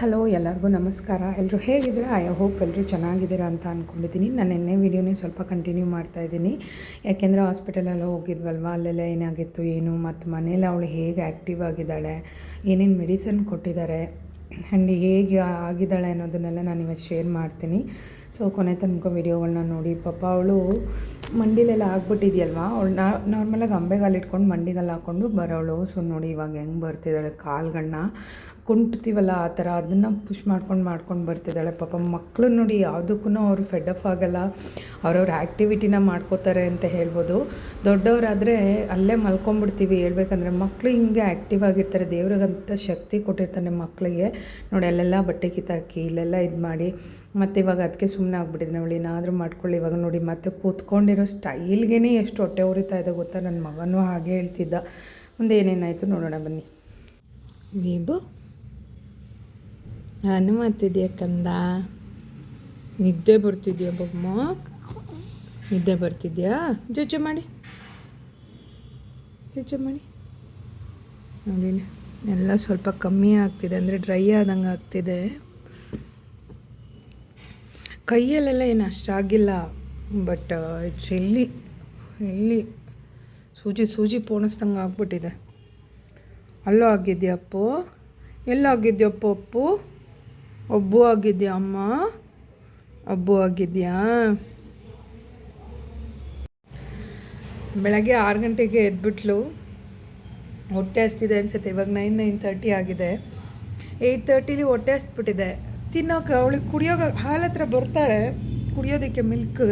Hello, ಎಲ್ಲರಿಗೂ ನಮಸ್ಕಾರ. ಎಲ್ಲರೂ ಹೇಗಿದ್ದೀರಾ? ಐ ಹೋಪ್ ಎಲ್ಲರೂ ಚೆನ್ನಾಗಿದ್ದೀರಾ ಅಂತ ಅಂದ್ಕೊಂಡಿದ್ದೀನಿ ನಾನು ನಿನ್ನೆ ವೀಡಿಯೋನೇ ಸ್ವಲ್ಪ ಕಂಟಿನ್ಯೂ ಮಾಡ್ತಾ ಇದ್ದೀನಿ. ಯಾಕೆಂದರೆ ಹಾಸ್ಪಿಟಲಲ್ಲಿ ಹೋಗಿದ್ವಲ್ವ? ಅಲ್ಲೆಲ್ಲ ಏನಾಗಿತ್ತು, ಏನು, ಮತ್ತು ಮನೇಲಿ ಅವಳು ಹೇಗೆ ಆ್ಯಕ್ಟಿವ್ ಆಗಿದ್ದಾಳೆ? ಏನೇನು ಮೆಡಿಸನ್ ಕೊಟ್ಟಿದ್ದಾರೆ? ಆ್ಯಂಡ್ ಹೇಗೆ ಆಗಿದ್ದಾಳೆ ಅನ್ನೋದನ್ನೆಲ್ಲ ನಾನು ಇವತ್ತು ಶೇರ್ ಮಾಡ್ತೀನಿ. ಸೊ ಕೊನೆ ತನಕ ವೀಡಿಯೋಗಳನ್ನ ನೋಡಿ. ಪಾಪ ಅವಳು ಮಂಡಿಲೆಲ್ಲ ಆಗ್ಬಿಟ್ಟಿದೆಯಲ್ವಾ? ಅವಳು ನಾರ್ಮಲಾಗಿ ಅಂಬೆಗಾಲು ಇಟ್ಕೊಂಡು ಮಂಡಿಗಲ್ಲಿ ಹಾಕ್ಕೊಂಡು ಬರೋಳು. ಸೊ ನೋಡಿ ಇವಾಗ ಹೆಂಗೆ ಬರ್ತಿದ್ದಾಳೆ ಕಾಲುಗಳನ್ನ ಕುಂಟ್ತೀವಲ್ಲ ಆ ಥರ. ಅದನ್ನು ಪುಷ್ ಮಾಡ್ಕೊಂಡು ಮಾಡ್ಕೊಂಡು ಬರ್ತಿದ್ದಾಳೆ. ಪಾಪ ಮಕ್ಕಳು ನೋಡಿ ಯಾವುದಕ್ಕೂ ಅವರು ಫೆಡಪ್ ಆಗಲ್ಲ. ಅವ್ರವ್ರ ಆ್ಯಕ್ಟಿವಿಟಿನ ಮಾಡ್ಕೋತಾರೆ ಅಂತ ಹೇಳ್ಬೋದು. ದೊಡ್ಡವರಾದರೆ ಅಲ್ಲೇ ಮಲ್ಕೊಂಬಿಡ್ತೀವಿ. ಹೇಳ್ಬೇಕಂದ್ರೆ ಮಕ್ಕಳು ಹಿಂಗೆ ಆ್ಯಕ್ಟಿವ್ ಆಗಿರ್ತಾರೆ. ದೇವ್ರಿಗಂತ ಶಕ್ತಿ ಕೊಟ್ಟಿರ್ತಾನೆ ಮಕ್ಕಳಿಗೆ ನೋಡಿ, ಅಲ್ಲೆಲ್ಲ ಬಟ್ಟೆ ಕಿತ್ತಾಕಿ, ಇಲ್ಲೆಲ್ಲ ಇದು ಮಾಡಿ ಮತ್ತು ಇವಾಗ ಅದಕ್ಕೆ ಸುಮ್ಮನೆ ಆಗ್ಬಿಟ್ಟಿದ್ದೆ ಅವಳು, ಏನಾದರೂ ಮಾಡ್ಕೊಳ್ಳಿ. ಇವಾಗ ನೋಡಿ, ಮತ್ತೆ ಕೂತ್ಕೊಂಡಿರೋ ಸ್ಟೈಲ್ಗೆ ಎಷ್ಟು ಹೊಟ್ಟೆ ಉರಿತಾ ಇದೆ ಗೊತ್ತಾ? ನನ್ನ ಮಗನೂ ಹಾಗೆ ಹೇಳ್ತಿದ್ದ. ಮುಂದೆ ಏನೇನಾಯಿತು ನೋಡೋಣ, ಬನ್ನಿ. ನೀವು? ನಾನು ಮಾಡ್ತಿದ್ದೀಯ ಕಂದ. ನಿದ್ದೆ ಬರ್ತಿದ್ಯಾ ಬೊಮ್ಮ? ನಿದ್ದೆ ಬರ್ತಿದ್ಯಾ? ಜೊಜೆ ಮಾಡಿ. ಜೊಜೆ ಮಾಡಿ. ನೋಡಿ, ಎಲ್ಲ ಸ್ವಲ್ಪ ಕಮ್ಮಿ ಆಗ್ತಿದೆ, ಅಂದರೆ ಡ್ರೈ ಆದಂಗೆ ಆಗ್ತಿದೆ. ಕೈಯಲ್ಲೆಲ್ಲ ಏನು ಅಷ್ಟಾಗಿಲ್ಲ ಬಟ್ ಇಟ್ಸ್ ಇಲ್ಲಿ ಸೂಜಿ ಸೂಜಿ ಪೋಣಿಸ್ದಂಗೆ ಆಗ್ಬಿಟ್ಟಿದೆ. ಅಲ್ಲೂ ಆಗಿದ್ಯಪ್ಪ ಅಪ್ಪು? ಒಬ್ಬು ಆಗಿದ್ಯಾ ಅಮ್ಮ? ಒಬ್ಬು ಆಗಿದ್ಯಾ? ಬೆಳಗ್ಗೆ ಆರು ಗಂಟೆಗೆ ಎದ್ಬಿಟ್ಲು. ಹೊಟ್ಟೆ ಹಸ್ತಿದೆ ಅನಿಸುತ್ತೆ. ಇವಾಗ ನೈನ್ ನೈನ್ ತರ್ಟಿ ಆಗಿದೆ. ಏಯ್ಟ್ ತರ್ಟಿಲಿ ಹೊಟ್ಟೆ ಹಸ್ಬಿಟ್ಟಿದೆ ತಿನ್ನೋಕೆ ಅವಳಿಗೆ ಕುಡಿಯೋಕೆ ಹಾಲು ಹತ್ರ ಬರ್ತಾಳೆ, ಕುಡಿಯೋದಕ್ಕೆ ಮಿಲ್ಕ್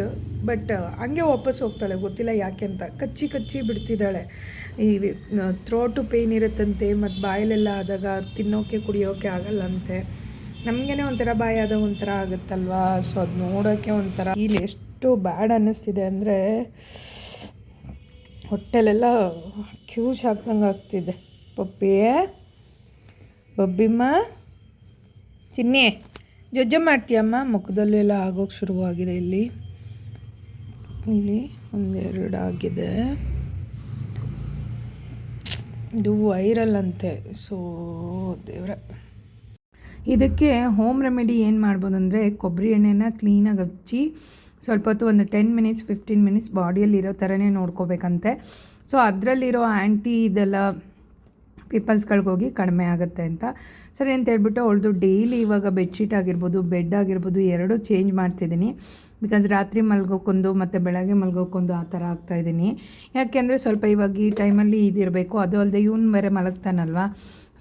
ಬಟ್ ಹಂಗೆ ವಾಪಸ್ ಹೋಗ್ತಾಳೆ, ಗೊತ್ತಿಲ್ಲ ಯಾಕೆ ಅಂತ. ಕಚ್ಚಿ ಕಚ್ಚಿ ಬಿಡ್ತಿದ್ದಾಳೆ. ಈ ಥ್ರೋಟು ಪೇಯ್ನ್ ಇರುತ್ತಂತೆ, ಮತ್ತು ಬಾಯಲೆಲ್ಲ ಆದಾಗ ತಿನ್ನೋಕೆ, ಕುಡಿಯೋಕೆ ಆಗಲ್ಲಂತೆ. ನಮಗೇನೆ ಒಂಥರ ಬಾಯಿ ಆದಾಗ ಒಂಥರ ಆಗುತ್ತಲ್ವಾ? ಸೊ ಅದು ನೋಡೋಕ್ಕೆ ಒಂಥರ ಇಲ್ಲಿ ಎಷ್ಟು ಬ್ಯಾಡ್ ಅನ್ನಿಸ್ತಿದೆ ಅಂದರೆ, ಹೊಟ್ಟೆಲೆಲ್ಲ ಕ್ಯೂಜ್ ಹಾಕ್ದಂಗೆ ಆಗ್ತಿದೆ. ಪಪ್ಪಿಯೇ ಬಬ್ಬಿಮ್ಮ ಚಿನ್ನಿ? ಜೊಜ್ಜ ಮಾಡ್ತೀಯಮ್ಮ? ಮುಖದಲ್ಲೂ ಎಲ್ಲ ಆಗೋಕ್ಕೆ ಶುರುವಾಗಿದೆ ಇಲ್ಲಿ. ಇಲ್ಲಿ ಒಂದೆರಡು ಆಗಿದೆ. ಇದು ವೈರಲ್ ಅಂತೆ. ಸೊ ದೇವ್ರ. ಇದಕ್ಕೆ ಹೋಮ್ ರೆಮಿಡಿ ಏನು ಮಾಡ್ಬೋದು ಅಂದರೆ ಕೊಬ್ಬರಿ ಎಣ್ಣೆನ ಕ್ಲೀನಾಗಿ ಹಚ್ಚಿ ಸ್ವಲ್ಪ ಹೊತ್ತು ಒಂದು ಟೆನ್ ಮಿನಿಟ್ಸ್ ಫಿಫ್ಟೀನ್ ಮಿನಿಟ್ಸ್ ಬಾಡಿಯಲ್ಲಿರೋ ಥರನೇ ನೋಡ್ಕೋಬೇಕಂತೆ. ಸೊ ಅದರಲ್ಲಿರೋ ಆ್ಯಂಟಿ ಇದೆಲ್ಲ ಪಿಪಲ್ಸ್ಗಳಿಗೋಗಿ ಕಡಿಮೆ ಆಗುತ್ತೆ ಅಂತ. ಸರಿ ಅಂತ ಹೇಳ್ಬಿಟ್ಟು ಅವಳದು ಡೈಲಿ ಇವಾಗ ಬೆಡ್ಶೀಟ್ ಆಗಿರ್ಬೋದು, ಬೆಡ್ ಆಗಿರ್ಬೋದು ಎರಡೂ ಚೇಂಜ್ ಮಾಡ್ತಿದ್ದೀನಿ. ಬಿಕಾಸ್ ರಾತ್ರಿ ಮಲ್ಗೋಕ್ಕೊಂದು ಮತ್ತು ಬೆಳಗ್ಗೆ ಮಲ್ಗೋಕ್ಕೊಂದು ಆ ಥರ ಆಗ್ತಾಯಿದ್ದೀನಿ ಯಾಕೆಂದರೆ ಸ್ವಲ್ಪ ಇವಾಗ ಈ ಟೈಮಲ್ಲಿ ಇದಿರಬೇಕು, ಅದು ಅಲ್ಲದೆ ಇವನು ಬೇರೆ ಮಲಗ್ತಾನಲ್ವಾ?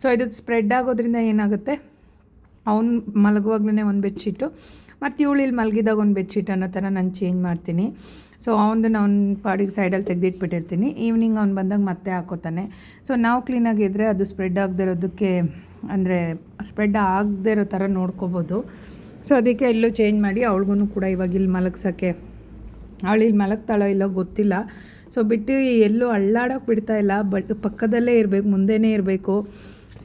ಸೊ ಇದು ಸ್ಪ್ರೆಡ್ ಆಗೋದ್ರಿಂದ ಏನಾಗುತ್ತೆ? ಅವ್ನು ಮಲಗುವಾಗ್ಲೇ ಒಂದು ಬೆಡ್ಶೀಟು ಮತ್ತು ಇವಳು ಇಲ್ಲಿ ಮಲಗಿದಾಗ ಒಂದು ಬೆಡ್ಶೀಟ್ ಅನ್ನೋ ಥರ ನಾನು ಚೇಂಜ್ ಮಾಡ್ತೀನಿ. ಸೊ ಅವನು ಅವ್ನ ಪಾಡಿಗೆ ಸೈಡಲ್ಲಿ ತೆಗೆದಿಟ್ಬಿಟ್ಟಿರ್ತೀನಿ. ಈವ್ನಿಂಗ್ ಅವ್ನು ಬಂದಾಗ ಮತ್ತೆ ಹಾಕೋತಾನೆ. ಸೊ ನಾವು ಕ್ಲೀನಾಗಿದ್ದರೆ ಅದು ಸ್ಪ್ರೆಡ್ ಆಗದೆ ಇರೋದಕ್ಕೆ, ಅಂದರೆ ಸ್ಪ್ರೆಡ್ ಆಗದೇ ಇರೋ ಥರ ನೋಡ್ಕೋಬೋದು. ಸೊ ಅದಕ್ಕೆ ಎಲ್ಲೂ ಚೇಂಜ್ ಮಾಡಿ ಅವಳಿಗೂ ಕೂಡ ಇವಾಗ ಇಲ್ಲಿ ಮಲಗ್ಸೋಕ್ಕೆ. ಅವಳು ಇಲ್ಲಿ ಮಲಗ್ತಾಳೋ ಇಲ್ಲೋ ಗೊತ್ತಿಲ್ಲ. ಸೊ ಬಿಟ್ಟು ಎಲ್ಲೂ ಅಳ್ಳಾಡೋಕೆ ಬಿಡ್ತಾ ಇಲ್ಲ. ಬಟ್ ಪಕ್ಕದಲ್ಲೇ ಇರಬೇಕು, ಮುಂದೆನೇ ಇರಬೇಕು.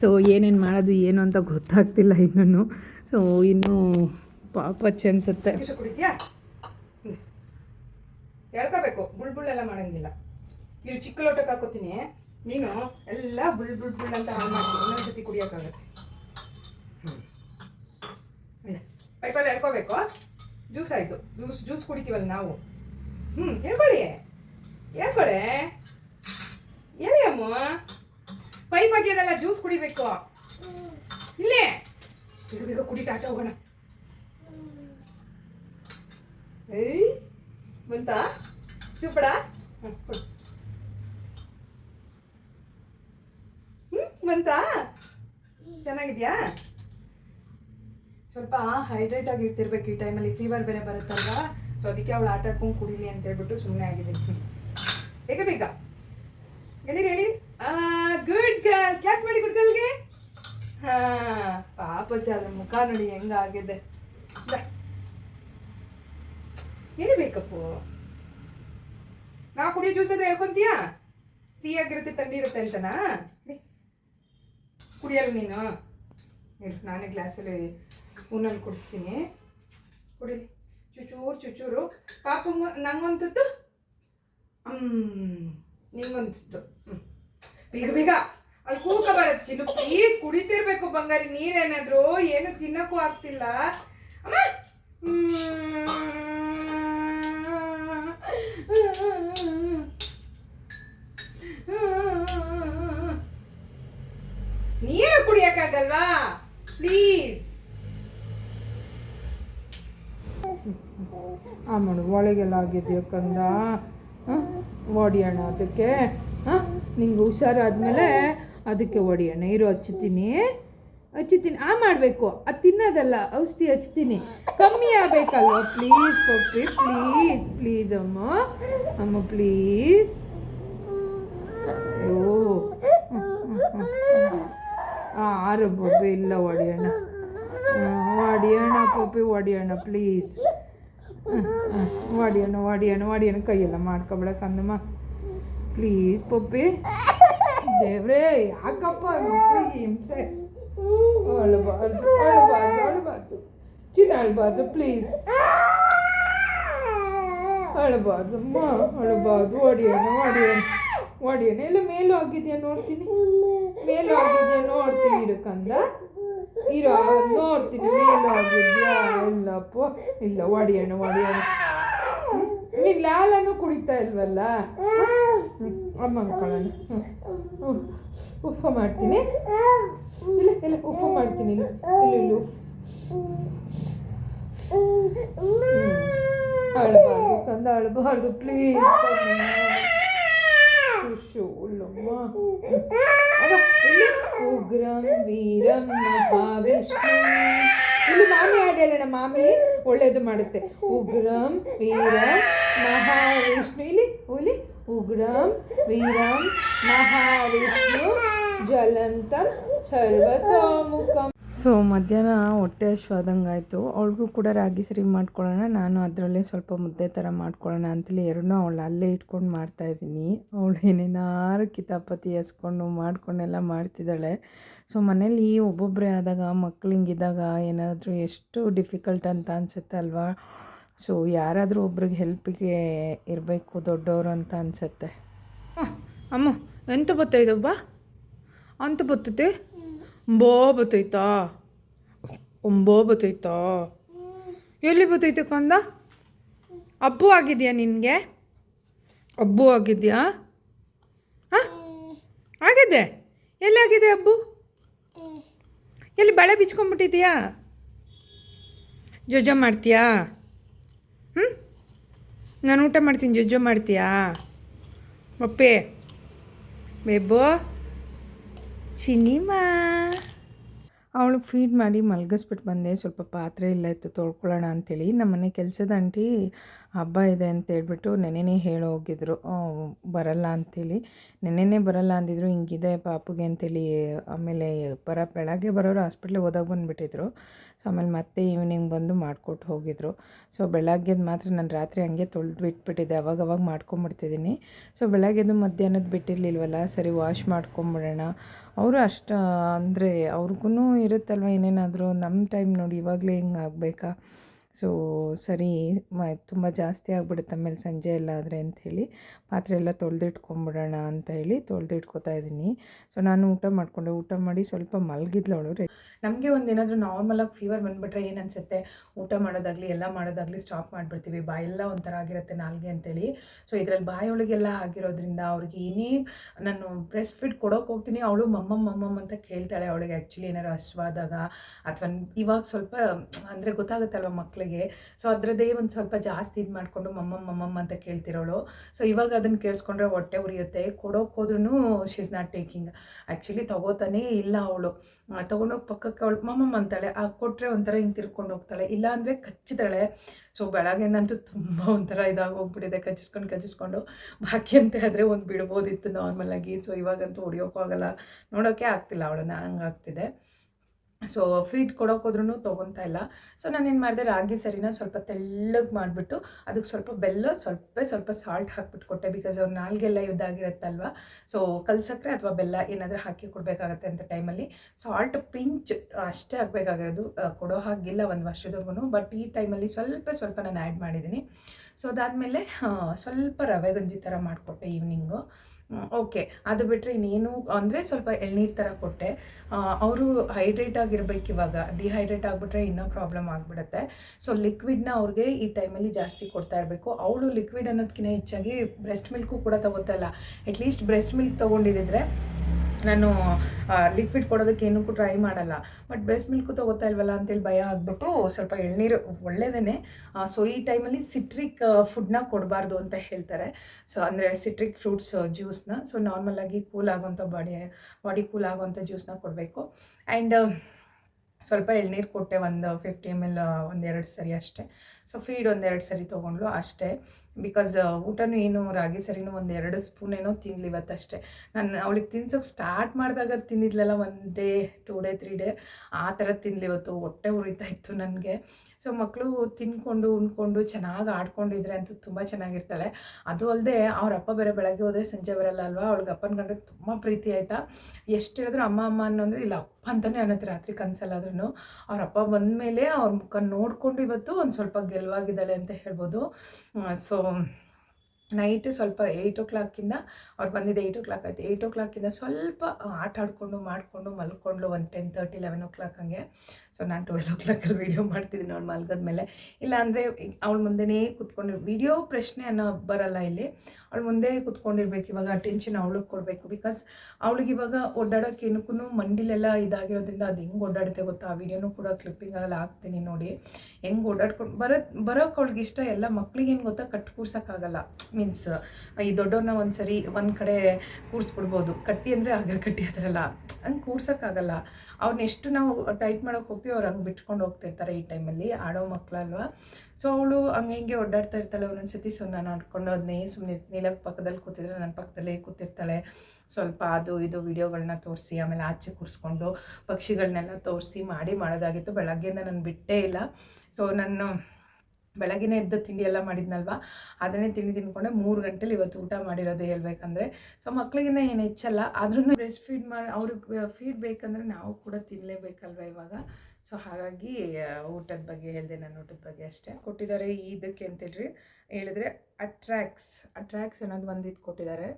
ಸೊ ಏನೇನು ಮಾಡೋದು, ಏನು ಅಂತ ಗೊತ್ತಾಗ್ತಿಲ್ಲ ಇನ್ನೂ ಸೊ ಇನ್ನೂ ಪಾಪಚ್ಚ ಅನ್ಸುತ್ತೆ. ಕುಡಿತೀಯಾ? ಹೇಳ್ಕೋಬೇಕು. ಬುಳ್ ಬುಳ್ಳೆಲ್ಲ ಮಾಡೋಂಗಿಲ್ಲ. ಇವ್ರು ಚಿಕ್ಕ ಲೋಟಕ್ಕೆ ಹಾಕೋತೀನಿ. ನೀನು ಎಲ್ಲ ಬುಳ್ ಬುಳ್ ಬುಳ್ ಅಂತ ಹಾಳು ಮಾಡ್ತೀನಿ. ಇನ್ನೊಂದು ಸತಿ ಕುಡಿಯೋಕ್ಕಾಗತ್ತೆ. ಪೈಪಲ್ಲಿ ಹೇಳ್ಕೋಬೇಕು ಜ್ಯೂಸ್ ಆಯಿತು. ಜ್ಯೂಸ್ ಜ್ಯೂಸ್ ಕುಡಿತೀವಲ್ಲ ನಾವು. ಹ್ಞೂ ಹೇಳ್ಕೊಳ್ಳಿ ಹೇಳ್ಕೊಳ್ಳಿ ಹೇಳಿ ಅಮ್ಮ? ಪೈಪ್ ಆಗ್ಯದಲ್ಲ ಜ್ಯೂಸ್ ಕುಡಿಬೇಕು. ಇಲ್ಲೇ. ಬೇಗ ಕುಡಿತಾ ಹೋಗೋಣ. ಏಯ್, ಬಂತಾ? ಚೂಪಡ? ಬಂತಾ? ಚೆನ್ನಾಗಿದ್ಯಾ? ಸ್ವಲ್ಪ ಹೈಡ್ರೇಟ್ ಆಗಿ ಇರ್ತಿರ್ಬೇಕು ಈ ಟೈಮಲ್ಲಿ ಫೀವರ್ ಬೇರೆ ಬರುತ್ತಲ್ವಾ? ಸೊ ಅದಕ್ಕೆ ಅವಳು ಆಟ ಆಡ್ಕೊಂಡು ಕುಡೀಲಿ ಅಂತ ಹೇಳ್ಬಿಟ್ಟು ಸುಮ್ಮನೆ ಆಗಿದ್ದೀನಿ. ಬೇಗ ಬೇಗ. ಹೇಳಿರಿ ಹೇಳಿ ಗುಡ್ ಕ್ಲಾಪ್ ಮಾಡಿ ಗುಡ್ ಹಾ ಹಾಂ ಅದ್ರ ಮುಖ ನೋಡಿ ಹೆಂಗಾಗಿದೆ. ಹೇಳಿಬೇಕಪ್ಪು ನಾ ಕುಡಿಯೋ ಜ್ಯೂಸ್ ಅಂದ್ರೆ ಹೇಳ್ಕೊಂತೀಯ? ಸಿಹಿಯಾಗಿರುತ್ತೆ ತಣ್ಣೀರುತ್ತೆ ಅಂತನಾ? ಕುಡಿಯಲ್ಲ ನೀನು? ನಾನೇ ಗ್ಲಾಸಲ್ಲಿ ಸ್ಪೂನಲ್ಲಿ ಕುಡಿಸ್ತೀನಿ. ಕುಡಿ ಚುಚೂರು ಚುಚೂರು ಪಾಪ ನಂಗೊಂತದ್ದು ಹ್ಞೂ ನಿಂಗೊಂತದ್ದು ಹ್ಞೂ ಬೇಗ ಬೇಗ. ಅಲ್ಲಿ ಕೂಕ ಬರತ್ತೆ ಚಿನ್ನು. ಪ್ಲೀಸ್ ಕುಡಿತಿರ್ಬೇಕು ಬಂಗಾರಿ ನೀರೇನಾದರೂ ಏನು ತಿನ್ನೋಕ್ಕೂ ಆಗ್ತಿಲ್ಲ. ಅಮ್ಮ! ನೀರು ಕುಡಿಯಕ್ಕಾಗಲ್ವಾ? ಪ್ಲೀಸ್ ಆ ಮಾಡು ಒಳಗೆಲ್ಲ ಆಗಿದೆಯೋ ಕಂದ? ಹೊಡಿಯೋಣ ಅದಕ್ಕೆ. ಹಾಂ? ನಿಂಗೆ ಹುಷಾರಾದ್ಮೇಲೆ ಅದಕ್ಕೆ ಹೊಡಿಯೋಣ ಇರು, ಹಚ್ಚುತ್ತೀನಿ. ಹಚ್ಚುತ್ತೀನಿ ಆ ಮಾಡಬೇಕು. ಅದು ತಿನ್ನೋದಲ್ಲ, ಔಷಧಿ ಹಚ್ತೀನಿ ಕಮ್ಮಿ ಆಗಬೇಕಲ್ವ? ಪ್ಲೀಸ್ ಪಪ್ಪಿ ಪ್ಲೀಸ್ ಪ್ಲೀಸ್ ಅಮ್ಮ. ಅಮ್ಮ ಪ್ಲೀಸ್ ಅಯ್ಯೋ. ಆರು ಬೊಬ್ಬೆ ಇಲ್ಲ ಒಡೆಯೋಣ ಒಡೆಯೋಣ ಪಪ್ಪಿ ಒಡೆಯೋಣ ಪ್ಲೀಸ್ ಒಡೆಯೋಣ ಒಡೆಯೋಣ ಒಡೆಯೋಣ ಕೈಯೆಲ್ಲ ಮಾಡ್ಕೊಬೇಡ ಕಂದಮ್ಮ. ಪ್ಲೀಸ್ ಪಪ್ಪಿ. ದೇವ್ರೇ, ಯಾಕಪ್ಪ ಹಿಂಸೆ? ಅಳಬಾರ್ದು ಅಳಬಾರ್ದು ಅಳಬಾರ್ದು ಚಿನ್ನ ಅಳಬಾರ್ದು ಪ್ಲೀಸ್ ಅಳಬಾರ್ದು ಅಮ್ಮ ಅಳಬಾರ್ದು ಹೊಡಿಯೋಣ ಹೊಡಿಯೋಣ ಹೊಡಿಯೋಣ ಎಲ್ಲ ಮೇಲೂ ಆಗಿದೆಯಾ ನೋಡ್ತೀನಿ ಮೇಲೂ ಆಗಿದೆಯಾ ನೋಡ್ತೀನಿ ಇರಕಂದ ಇರೋ ನೋಡ್ತೀನಿ ಮೇಲೂ ಆಗಿದ್ಯಾ ಇಲ್ಲಪ್ಪ ಇಲ್ಲ ಒಡಿಯೋಣ ಒಡೆಯೋಣ ನೀನು ಲಾಲನು ಕುಡಿತಾ ಇಲ್ವಲ್ಲ ಅಮ್ಮ ಅನ್ಕೊಳ್ಳೋಣ ಹ್ಞೂ ಉಪ್ಪ ಮಾಡ್ತೀನಿ. ಇಲ್ಲ ಇಲ್ಲ, ಉಪ್ಪ ಮಾಡ್ತೀನಿ ಇಲ್ಲ. ಇಲ್ಲ ಅಳಬಾರ್ದು, ಕಂದ ಅಳಬಾರ್ದು ಪ್ಲೀಸ್ ಉಗ್ರಂ, ವೀರಂ, ಮಹಾವಿಷ್ಣು. ಇಲ್ಲಿ ಮಾಮಿ ಹಾಡು ನಮ್ಮ ಮಾಮಿ. ಒಳ್ಳೇದು ಮಾಡುತ್ತೆ. ಉಗ್ರಂ, ವೀರಂ, ಮಹಾವಿಷ್ಣು. ಇಲ್ಲಿ ಇಲ್ಲಿ. ಉಗ್ರಂ, ವೀರಂ, ಮಹಾವಿಷ್ಣು, ಜ್ವಲಂತಂ, ಸರ್ವತೋಮುಖಂ. ಸೊ, ಮಧ್ಯಾಹ್ನ ಹೊಟ್ಟೆ ಹಶ್ವಾದಂಗೆ ಆಯಿತು. ಅವಳಿಗೂ ಕೂಡ ರಾಗಿ ಸರಿ ಮಾಡ್ಕೊಳ್ಳೋಣ. ನಾನು ಅದರಲ್ಲೇ ಸ್ವಲ್ಪ ಮುದ್ದೆ ಥರ ಮಾಡ್ಕೊಳ್ಳೋಣ ಅಂತೇಳಿ ಎರಡನ್ನೂ ಅವಳು ಅಲ್ಲೇ ಇಟ್ಕೊಂಡು ಮಾಡ್ತಾಯಿದ್ದೀನಿ ಅವಳು ಏನೇನಾರು ಕಿತಾಪತಿ ಎಸ್ಕೊಂಡು ಮಾಡ್ಕೊಂಡೆಲ್ಲ ಮಾಡ್ತಿದ್ದಾಳೆ. ಸೊ, ಮನೇಲಿ ಒಬ್ಬೊಬ್ಬರೇ ಆದಾಗ, ಮಕ್ಳು ಹಿಂಗಿದ್ದಾಗ ಏನಾದರೂ ಎಷ್ಟು ಡಿಫಿಕಲ್ಟ್ ಅಂತ ಅನಿಸುತ್ತೆ ಅಲ್ವಾ ಸೊ ಯಾರಾದರೂ ಒಬ್ರಿಗೆ ಹೆಲ್ಪಿಗೆ ಇರಬೇಕು, ದೊಡ್ಡವರು ಅಂತ ಅನಿಸುತ್ತೆ. ಅಮ್ಮ, ಎಂತ ಬತ್ತೈದಬ್ಬ ಅಂತ ಬತ್ತೈತೆ? ಬೋ ಬತ್ತೈತಾ? ಒಂಬೋ ಬತ್ತೈತಾ? ಎಲ್ಲಿ ಬತ್ತೈತೆ ಕಂದ? ಅಬ್ಬು ಆಗಿದೆಯಾ ನಿನಗೆ? ಅಬ್ಬು ಆಗಿದೆಯಾ? ಹಾಂ? ಆಗಿದೆ? ಎಲ್ಲಾಗಿದೆ ಅಬ್ಬು? ಎಲ್ಲಿ ಬಳೆ ಬಿಚ್ಕೊಂಡ್ಬಿಟ್ಟಿದ್ಯಾ? ಜೊಜ ಮಾಡ್ತೀಯಾ? ನಾನು ಊಟ ಮಾಡ್ತೀನಿ, ಜಜ್ಜು ಮಾಡ್ತೀಯಾ? ಒಪ್ಪೆ ಬೇಬು. ಸಿನಿಮಾ ಅವಳು ಫೀಡ್ ಮಾಡಿ ಮಲಗಿಸ್ಬಿಟ್ಟು ಬಂದೆ, ಸ್ವಲ್ಪ ಪಾತ್ರೆ ಇಲ್ಲ ಇತ್ತು, ತೊಳ್ಕೊಳ್ಳೋಣ ಅಂಥೇಳಿ ನಮ್ಮನೆ ಕೆಲಸದ ಆಂಟಿ ಹಬ್ಬ ಇದೆ ಅಂತ ಹೇಳ್ಬಿಟ್ಟು ನೆನೆನೇ ಹೇಳಿ ಹೋಗಿದ್ರು. ಬರಲ್ಲ ಅಂಥೇಳಿ ನೆನೆನೇ ಬರಲ್ಲ ಅಂದಿದ್ರು, ಹಿಂಗಿದೆ ಪಾಪುಗೆ ಅಂತೇಳಿ, ಆಮೇಲೆ ಬರ, ಬೆಳಗ್ಗೆ ಬರೋರು ಹಾಸ್ಪಿಟ್ಲಿಗೆ ಹೋದಾಗ ಬಂದುಬಿಟ್ಟಿದ್ರು. ಸೊ ಆಮೇಲೆ ಮತ್ತೆ ಈವ್ನಿಂಗ್ ಬಂದು ಮಾಡಿಕೊಟ್ಟು ಹೋಗಿದ್ರು. ಸೊ ಬೆಳಗ್ಗೆದು ಮಾತ್ರ ನಾನು ರಾತ್ರಿ ಹಂಗೆ ತೊಳೆದು ಬಿಟ್ಬಿಟ್ಟಿದ್ದೆ. ಅವಾಗ ಅವಾಗ ಮಾಡ್ಕೊಂಬಿಡ್ತಿದ್ದೀನಿ. ಸೊ ಬೆಳಗ್ಗೆದು ಮಧ್ಯಾಹ್ನದ ಬಿಟ್ಟಿರಲಿಲ್ವಲ್ಲ, ಸರಿ ವಾಶ್ ಮಾಡ್ಕೊಂಬಿಡೋಣ. ಅವರು ಅಷ್ಟು, ಅಂದರೆ ಅವ್ರಿಗೂ ಇರುತ್ತಲ್ವ ಏನೇನಾದರೂ. ನಮ್ಮ ಟೈಮ್ ನೋಡಿ ಇವಾಗಲೇ ಹಿಂಗೆ ಆಗಬೇಕಾ? ಸೊ ಸರಿ, ಮ, ತುಂಬ ಜಾಸ್ತಿ ಆಗ್ಬಿಡುತ್ತೆ. ಆಮೇಲೆ ಸಂಜೆ ಎಲ್ಲ ಆದರೆ ಅಂಥೇಳಿ ಪಾತ್ರೆ ಎಲ್ಲ ತೊಳೆದಿಟ್ಕೊಂಬಿಡೋಣ ಅಂತ ಹೇಳಿ ತೊಳೆದಿಟ್ಕೋತಾ ಇದ್ದೀನಿ. ಸೊ ನಾನು ಊಟ ಮಾಡಿಕೊಂಡೆ. ಊಟ ಮಾಡಿ ಸ್ವಲ್ಪ ಮಲಗಿದ್ಲು ಅವಳು. ನಮಗೆ ಒಂದು ಏನಾದರೂ ನಾರ್ಮಲಾಗಿ ಫೀವರ್ ಬಂದುಬಿಟ್ರೆ ಏನು ಅನಿಸುತ್ತೆ? ಊಟ ಮಾಡೋದಾಗಲಿ, ಎಲ್ಲ ಮಾಡೋದಾಗಲಿ ಸ್ಟಾಪ್ ಮಾಡಿಬಿಡ್ತೀವಿ. ಬಾಯೆಲ್ಲ ಒಂಥರ ಆಗಿರುತ್ತೆ ನಾಲ್ಗೆ ಅಂತೇಳಿ. ಸೊ ಇದರಲ್ಲಿ ಬಾಯೊಳಗೆಲ್ಲ ಆಗಿರೋದ್ರಿಂದ ಅವ್ರಿಗೆ ಏನೇ ನಾನು ಬ್ರೆಸ್ಟ್ ಫೀಡ್ ಕೊಡೋಕೆ ಹೋಗ್ತೀನಿ, ಅವಳು ಮಮ್ಮಮ್ ಮಮ್ಮಮ್ಮ ಅಂತ ಕೇಳ್ತಾಳೆ ಅವಳಿಗೆ ಆ್ಯಕ್ಚುಲಿ ಏನಾರು ಹಶ್ವಾದಾಗ ಅಥವಾ ಇವಾಗ ಸ್ವಲ್ಪ ಅಂದರೆ ಗೊತ್ತಾಗುತ್ತಲ್ವ ಮಕ್ಕಳಿಗೆ ಸೊ ಅದರದ್ದೇ ಒಂದು ಸ್ವಲ್ಪ ಜಾಸ್ತಿ ಇದು ಮಾಡಿಕೊಂಡು ಮಮ್ಮಮ್ಮ ಮಮ್ಮಮ್ಮ ಅಂತ ಕೇಳ್ತಿರೋಳು. ಸೊ ಇವಾಗ ಅದನ್ನು ಕೇಳಿಸ್ಕೊಂಡ್ರೆ ಹೊಟ್ಟೆ ಉರಿಯುತ್ತೆ. ಕೊಡೋಕೆ ಹೋದ್ರೂ she is not taking actually ತಗೋತಾನೇ ಇಲ್ಲ ಅವಳು. ತೊಗೊಂಡೋಗಿ ಪಕ್ಕಕ್ಕೆ ಅವಳು ಮಮ್ಮಮ್ಮ ಅಂತಾಳೆ, ಆ ಕೊಟ್ಟರೆ ಒಂಥರ ಹಿಂಗೆ ತಿರ್ಕೊಂಡು ಹೋಗ್ತಾಳೆ. ಇಲ್ಲ ಅಂದರೆ ಕಚ್ಚುತ್ತಾಳೆ ಸೊ ಬೆಳಗ್ಗೆಂದಂತೂ ತುಂಬ ಒಂಥರ ಇದಾಗಿ ಹೋಗ್ಬಿಟ್ಟಿದೆ. ಕಚ್ಚಿಸ್ಕೊಂಡು ಕಚ್ಚಿಸ್ಕೊಂಡು ಬಾಕಿ ಅಂತ ಆದರೆ ಒಂದು ಬಿಡ್ಬೋದಿತ್ತು ನಾರ್ಮಲಾಗಿ ಸೊ ಇವಾಗಂತೂ ಹೊಡಿಯೋಕ್ಕೂ ಆಗಲ್ಲ. ನೋಡೋಕ್ಕೆ ಆಗ್ತಿಲ್ಲ ಅವಳನ್ನ, ಹಂಗೆ ಆಗ್ತಿದೆ. ಸೊ ಫೀಡ್ ಕೊಡೋಕೆ ಹೋದ್ರೂ ತೊಗೊತಾ ಇಲ್ಲ. ಸೊ ನಾನೇನು ಮಾಡಿದೆ, ರಾಗಿ ಸರಿನ ಸ್ವಲ್ಪ ತೆಳ್ಳಗೆ ಮಾಡಿಬಿಟ್ಟು ಅದಕ್ಕೆ ಸ್ವಲ್ಪ ಬೆಲ್ಲ, ಸ್ವಲ್ಪ ಸ್ವಲ್ಪ ಸಾಲ್ಟ್ ಹಾಕ್ಬಿಟ್ಟು ಕೊಟ್ಟೆ ಬಿಕಾಸ್ ಅವ್ರ ನಾಲ್ಗೆಲ್ಲ ಇದಾಗಿರುತ್ತಲ್ವ. ಸೊ ಕಲ್ಸಕ್ರೆ ಅಥವಾ ಬೆಲ್ಲ ಏನಾದರೂ ಹಾಕಿ ಕೊಡಬೇಕಾಗತ್ತೆ ಅಂತ ಟೈಮಲ್ಲಿ. ಸಾಲ್ಟ್ ಪಿಂಚ್ ಅಷ್ಟೇ ಆಗಬೇಕಾಗಿರೋದು ಕೊಡೋ ಹಾಗಿಲ್ಲ ಒಂದು ವರ್ಷದವರೆಗೂ ಬಟ್ ಈ ಟೈಮಲ್ಲಿ ಸ್ವಲ್ಪ ಸ್ವಲ್ಪ ನಾನು ಆ್ಯಡ್ ಮಾಡಿದ್ದೀನಿ. ಸೊ ಅದಾದಮೇಲೆ ಸ್ವಲ್ಪ ರವೆ ಗಂಜಿ ಥರ ಮಾಡಿಕೊಟ್ಟೆ ಈವ್ನಿಂಗು ಓಕೆ, ಅದು ಬಿಟ್ಟರೆ ಇನ್ನೇನು ಅಂದರೆ ಸ್ವಲ್ಪ ಎಳ್ನೀರು ಥರ ಕೊಟ್ಟೆ. ಅವರು ಹೈಡ್ರೇಟ್ ಆಗಿರ್ಬೇಕು ಇವಾಗ. ಡಿಹೈಡ್ರೇಟ್ ಆಗಿಬಿಟ್ರೆ ಇನ್ನೂ ಪ್ರಾಬ್ಲಮ್ ಆಗಿಬಿಡುತ್ತೆ. ಸೊ ಲಿಕ್ವಿಡ್ನ ಅವ್ರಿಗೆ ಈ ಟೈಮಲ್ಲಿ ಜಾಸ್ತಿ ಕೊಡ್ತಾ ಇರಬೇಕು. ಅವಳು ಲಿಕ್ವಿಡ್ ಅನ್ನೋದಕ್ಕಿಂತ ಹೆಚ್ಚಾಗಿ ಬ್ರೆಸ್ಟ್ ಮಿಲ್ಕು ಕೂಡ ತಗೋತಲ್ಲ ಅಟ್ಲೀಸ್ಟ್ ಬ್ರೆಸ್ಟ್ ಮಿಲ್ಕ್ ತೊಗೊಂಡಿದ್ದಿದ್ರೆ ನಾನು ಲಿಕ್ವಿಡ್ ಕೊಡೋದಕ್ಕೆ ಏನಕ್ಕೂ ಟ್ರೈ ಮಾಡಲ್ಲ. ಬಟ್ ಬ್ರೆಸ್ಟ್ ಮಿಲ್ಕು ತೊಗೋತಾ ಇಲ್ವಲ್ಲ ಅಂತೇಳಿ ಭಯ ಆಗಿಬಿಟ್ಟು ಸ್ವಲ್ಪ ಎಳ್ನೀರು ಒಳ್ಳೆಯದೇ ಸೊ ಈ ಟೈಮಲ್ಲಿ ಸಿಟ್ರಿಕ್ ಫುಡ್ನ ಕೊಡಬಾರ್ದು ಅಂತ ಹೇಳ್ತಾರೆ. ಸೊ ಅಂದರೆ ಸಿಟ್ರಿಕ್ ಫ್ರೂಟ್ಸ್ ಜ್ಯೂಸ್ನ ಸೊ ನಾರ್ಮಲಾಗಿ ಕೂಲ್ ಆಗೋಂಥ ಬಾಡಿ ಬಾಡಿ ಕೂಲ್ ಆಗೋಂಥ ಜ್ಯೂಸ್ನ ಕೊಡಬೇಕು. ಆ್ಯಂಡ್ ಸ್ವಲ್ಪ ಎಳ್ನೀರು ಕೊಟ್ಟೆ ಒಂದು ಫಿಫ್ಟಿ ಎಂ ಎಲ್ ಒಂದೆರಡು ಸರಿ ಅಷ್ಟೇ. ಸೊ ಫೀಡ್ ಒಂದೆರಡು ಸರಿ ತೊಗೊಂಡ್ಲು ಅಷ್ಟೇ. ಬಿಕಾಸ್ ಊಟನೂ ಏನು ರಾಗಿ ಸರಿನೂ ಒಂದು ಎರಡು ಸ್ಪೂನ್ ಏನೋ ತಿನ್ಲಿ ಇವತ್ತಷ್ಟೇ. ನಾನು ಅವಳಿಗೆ ತಿನ್ಸೋಕೆ ಸ್ಟಾರ್ಟ್ ಮಾಡಿದಾಗ ತಿಂದಿದ್ಲಲ್ಲ one day two day three day ಆ ಥರ ತಿನ್ಲಿ ಇವತ್ತು. ಹೊಟ್ಟೆ ಉರಿತಾ ಇತ್ತು ನನಗೆ. ಸೊ ಮಕ್ಕಳು ತಿನ್ಕೊಂಡು, ಉಣ್ಕೊಂಡು, ಚೆನ್ನಾಗಿ ಆಡ್ಕೊಂಡಿದ್ರೆ ಅಂತೂ ತುಂಬ ಚೆನ್ನಾಗಿರ್ತಾಳೆ. ಅದು ಅಲ್ಲದೆ ಅವ್ರ ಅಪ್ಪ ಬೇರೆ ಬೆಳಗ್ಗೆ ಹೋದರೆ ಸಂಜೆ ಬರಲ್ಲ ಅಲ್ವಾ? ಅವಳಿಗೆ ಅಪ್ಪನ ಕಂಡ್ರೆ ತುಂಬ ಪ್ರೀತಿ ಆಯಿತಾ? ಎಷ್ಟು ಹೇಳಿದ್ರು ಅಮ್ಮ ಅಮ್ಮ ಅನ್ನೋಂದ್ರೆ, ಇಲ್ಲ, ಅಪ್ಪ ಅಂತಲೇ ಅನ್ನತ್ತೆ ರಾತ್ರಿ ಕನಸಲ್ಲಾದ್ರೂ ಅವ್ರ ಅಪ್ಪ ಬಂದಮೇಲೆ ಅವ್ರ ಮುಖ ನೋಡಿಕೊಂಡು ಇವತ್ತು ಒಂದು ಸ್ವಲ್ಪ ಗೆಲುವಾಗಿದ್ದಾಳೆ ಅಂತ ಹೇಳ್ಬೋದು. ಸೊ ನೈಟ್ ಸ್ವಲ್ಪ ಏಯ್ಟ್ ಓ ಕ್ಲಾಕಿಂದ ಅವ್ರು ಬಂದಿದ್ದು ಏಯ್ಟ್ ಓ ಕ್ಲಾಕ್ ಆಯ್ತು. ಏಯ್ಟ್ ಓ ಕ್ಲಾಕಿಂದ ಸ್ವಲ್ಪ ಆಟ ಆಡಿಕೊಂಡು, ಮಾಡಿಕೊಂಡು, ಮಲ್ಕೊಂಡು ಒಂದು ten thirty eleven o'clock ಹಂಗೆ. ಸೊ ನಾನು ಟ್ವೆಲ್ ಓ ಕ್ಲಾಕಲ್ಲಿ ವೀಡಿಯೋ ಮಾಡ್ತಿದ್ದೀನಿ ಅವ್ಳು ಮಲ್ಗದ್ಮೇಲೆ. ಇಲ್ಲ ಅಂದರೆ ಅವಳ ಮುಂದೆನೇ ಕುತ್ಕೊಂಡು ವೀಡಿಯೋ ಪ್ರಶ್ನೆ ಅನ್ನೋ ಬರಲ್ಲ ಇಲ್ಲಿ. ಅವಳು ಮುಂದೆ ಕುತ್ಕೊಂಡಿರ್ಬೇಕು, ಇವಾಗ ಅಟೆನ್ಷನ್ ಅವಳಿಗೆ ಕೊಡಬೇಕು. ಬಿಕಾಸ್ ಅವಳಿಗೆ ಇವಾಗ ಓಡಾಡೋಕೆ ಏನಕ್ಕೂ ಮಂಡಿಲೆಲ್ಲ ಇದಾಗಿರೋದ್ರಿಂದ ಅದು ಹೆಂಗೆ ಓಡಾಡುತ್ತೆ ಗೊತ್ತಾ? ಆ ವಿಡಿಯೋನೂ ಕೂಡ ಕ್ಲಿಪ್ಪಿಂಗಲ್ಲಿ ಹಾಕ್ತೀನಿ ನೋಡಿ. ಹೆಂಗೆ ಓಡಾಡ್ಕೊಂಡು ಬರೋ ಬರೋಕೆ ಅವಳಿಗೆ ಇಷ್ಟ, ಎಲ್ಲ ಮಕ್ಳಿಗೇನು ಗೊತ್ತಾ? ಕಟ್ ಕೂರ್ಸೋಕ್ಕಾಗಲ್ಲ ಮೀನ್ಸ್, ಈ ದೊಡ್ಡವ್ರನ್ನ ಒಂದು ಸರಿ ಒಂದು ಕಡೆ ಕೂರಿಸ್ಬಿಡ್ಬೋದು. ಕಟ್ಟಿ ಅಂದರೆ ಆಗ ಕಟ್ಟಿ ಅದರಲ್ಲ ಹಂಗೆ ಕೂರ್ಸೋಕ್ಕಾಗಲ್ಲ. ಅವ್ರನ್ನ ಎಷ್ಟು ನಾವು ಟೈಟ್ ಮಾಡೋಕೆ ಹೋಗ್ತೀವಿ ಅವ್ರು ಹಂಗೆ ಬಿಟ್ಕೊಂಡು ಹೋಗ್ತಿರ್ತಾರೆ ಈ ಟೈಮಲ್ಲಿ, ಆಡೋ ಮಕ್ಕಳಲ್ವಾ ಸೊ ಅವಳು ಹಂಗೆ ಹಿಂಗೆ ಓಡಾಡ್ತಾ ಇರ್ತಾಳೆ ಒಂದೊಂದ್ಸತಿ. ಸೊ ನಾನು ಆಡ್ಕೊಂಡು ಅದನ್ನೇ ಸುಮ್ಮನೆ ನೀಲಕ್ಕೆ ಪಕ್ಕದಲ್ಲಿ ಕೂತಿದ್ರೆ ನನ್ನ ಪಕ್ಕದಲ್ಲೇ ಕೂತಿರ್ತಾಳೆ. ಸ್ವಲ್ಪ ಅದು ಇದು ವಿಡಿಯೋಗಳನ್ನ ತೋರಿಸಿ, ಆಮೇಲೆ ಆಚೆ ಕೂರಿಸ್ಕೊಂಡು ಪಕ್ಷಿಗಳನ್ನೆಲ್ಲ ತೋರಿಸಿ, ಮಾಡಿ ಮಾಡೋದಾಗಿತ್ತು. ಬೆಳಗ್ಗೆಯಿಂದ ನಾನು ಬಿಟ್ಟೇ ಇಲ್ಲ. ಸೊ ನಾನು ಬೆಳಗಿನ ಎದ್ದು ತಿಂಡಿ ಎಲ್ಲ ಮಾಡಿದ್ನಲ್ವ? ಅದನ್ನೇ ತಿಂಡಿ ತಿನ್ಕೊಂಡೆ. ಮೂರು ಗಂಟೆಲಿ ಇವತ್ತು ಊಟ ಮಾಡಿರೋದು ಹೇಳ್ಬೇಕಂದ್ರೆ. ಸೊ ಮಕ್ಳಿಗಿನ್ನ ಏನು ಹೆಚ್ಚಲ್ಲ ಆದ್ರೂ ಬ್ರೆಸ್ಟ್ ಫೀಡ್ ಮಾಡಿ ಅವ್ರಿಗೆ ಫೀಡ್ ಬೇಕಂದ್ರೆ ನಾವು ಕೂಡ ತಿನ್ನಲೇಬೇಕಲ್ವ ಇವಾಗ? ಸೊ ಹಾಗಾಗಿ ಊಟದ ಬಗ್ಗೆ ಹೇಳಿದೆ. ನಾನು ಊಟದ ಬಗ್ಗೆ ಅಷ್ಟೇ. ಕೊಟ್ಟಿದ್ದಾರೆ ಇದಕ್ಕೆ ಅಂತೇಳಿ ಹೇಳಿದ್ರೆ ಅಟ್ರ್ಯಾಕ್ಸ್ ಅಟ್ರ್ಯಾಕ್ಸ್ ಅನ್ನೋದು ಒಂದು ಇದು ಕೊಟ್ಟಿದ್ದಾರೆ.